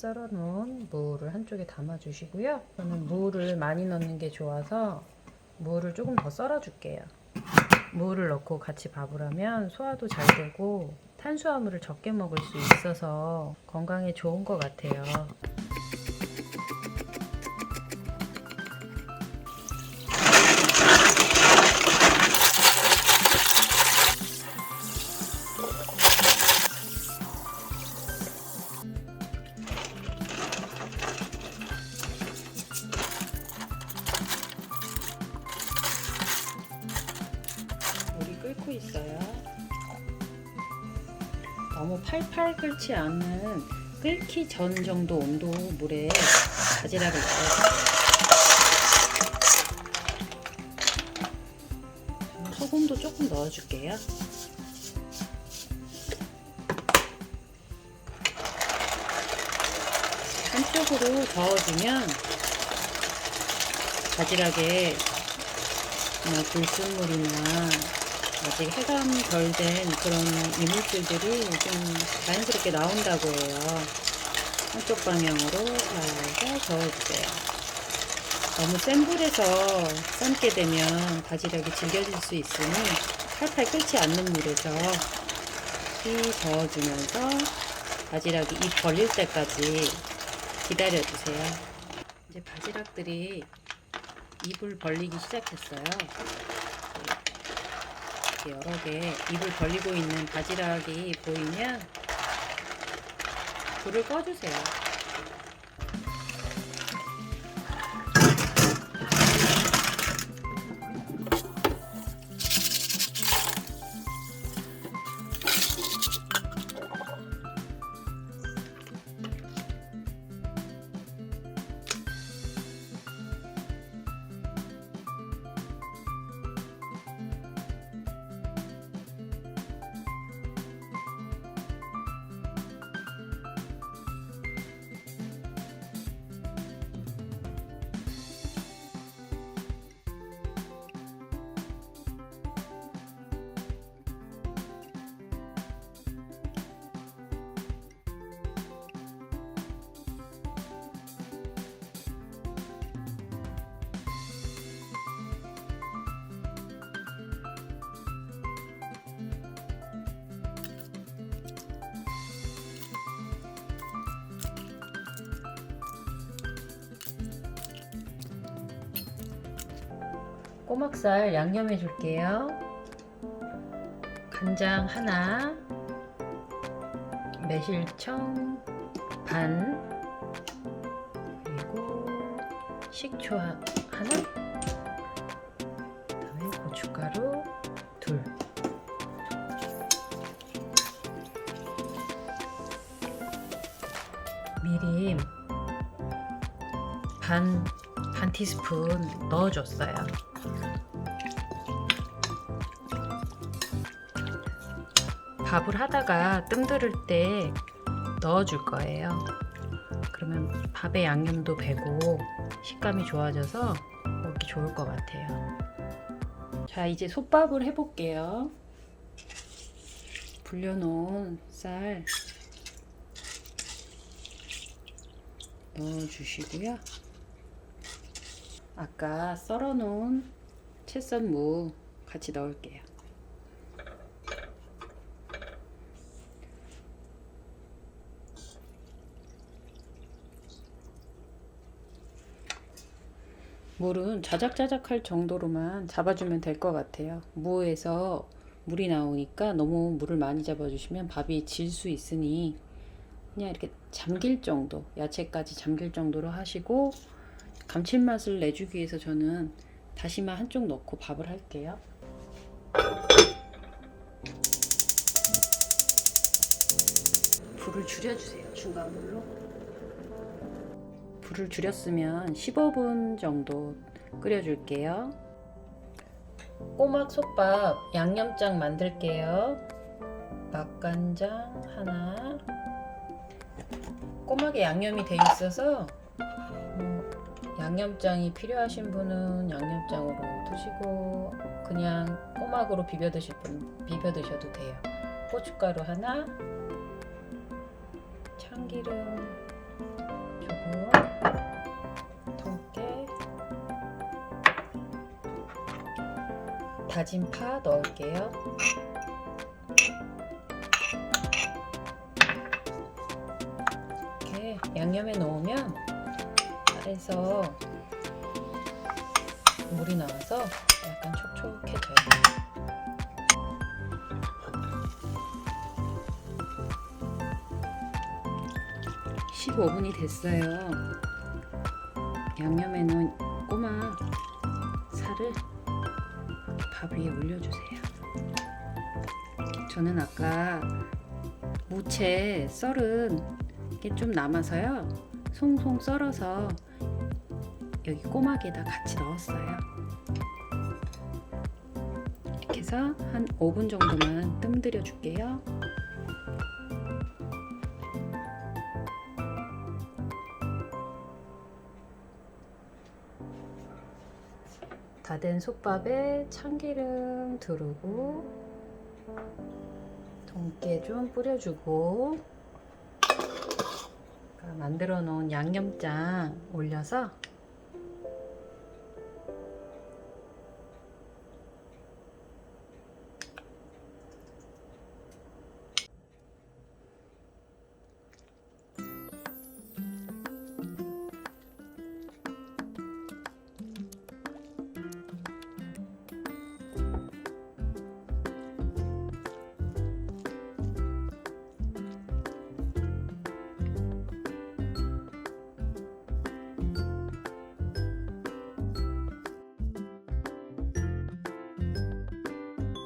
썰어 놓은 무를 한쪽에 담아 주시고요. 저는 무를 많이 넣는 게 좋아서 무를 조금 더 썰어 줄게요. 무를 넣고 같이 밥을 하면 소화도 잘 되고 탄수화물을 적게 먹을 수 있어서 건강에 좋은 것 같아요. 팔팔 끓지 않는 끓기 전 정도 온도 물에 바지락을 넣어요. 소금도 조금 넣어줄게요. 한쪽으로 저어주면 바지락에 뭐 불순물이나 아직 해감 덜 된 그런 이물질들이 좀 자연스럽게 나온다고 해요. 한쪽 방향으로 살살 저어주세요. 너무 센 불에서 삶게 되면 바지락이 질겨질 수 있으니 팔팔 끓지 않는 물에서 이 저어주면서 바지락이 입 벌릴 때까지 기다려주세요. 이제 바지락들이 입을 벌리기 시작했어요. 이렇게 여러 개 입을 벌리고 있는 바지락이 보이면 불을 꺼주세요. 꼬막살 양념해 줄게요. 간장 하나, 매실청 반, 그리고 식초 하- 하나, 그다음에 고춧가루 둘. 미림 반, 반 티스푼 넣어줬어요. 밥을 하다가 뜸 들을 때 넣어줄 거예요. 그러면 밥의 양념도 배고 식감이 좋아져서 먹기 좋을 것 같아요. 자, 이제 솥밥을 해볼게요. 불려놓은 쌀 넣어주시고요. 아까 썰어놓은 채썬 무 같이 넣을게요. 물은 자작자작할 정도로만 잡아주면 될 것 같아요. 무에서 물이 나오니까 너무 물을 많이 잡아주시면 밥이 질 수 있으니 그냥 이렇게 잠길 정도, 야채까지 잠길 정도로 하시고 감칠맛을 내주기 위해서 저는 다시마 한쪽 넣고 밥을 할게요. 불을 줄여주세요. 중간불로. 불을 줄였으면 15분 정도 끓여줄게요. 꼬막 솥밥 양념장 만들게요. 맛간장 하나. 꼬막에 양념이 돼 있어서 뭐 양념장이 필요하신 분은 양념장으로 드시고 그냥 꼬막으로 비벼 드실 분 비벼 드셔도 돼요. 고춧가루 하나, 참기름 다진 파 넣을게요. 이렇게 양념에 넣으면 알에서 물이 나와서 약간 촉촉해져요. 15분이 됐어요. 양념에 넣은 꼬마 살을 밥 위에 올려주세요. 저는 아까 무채 썰은 게 좀 남아서요. 송송 썰어서 여기 꼬막에다 같이 넣었어요. 이렇게 해서 한 5분 정도만 뜸들여 줄게요. 다 된 솥밥에 참기름 두르고 통깨 좀 뿌려주고 만들어 놓은 양념장 올려서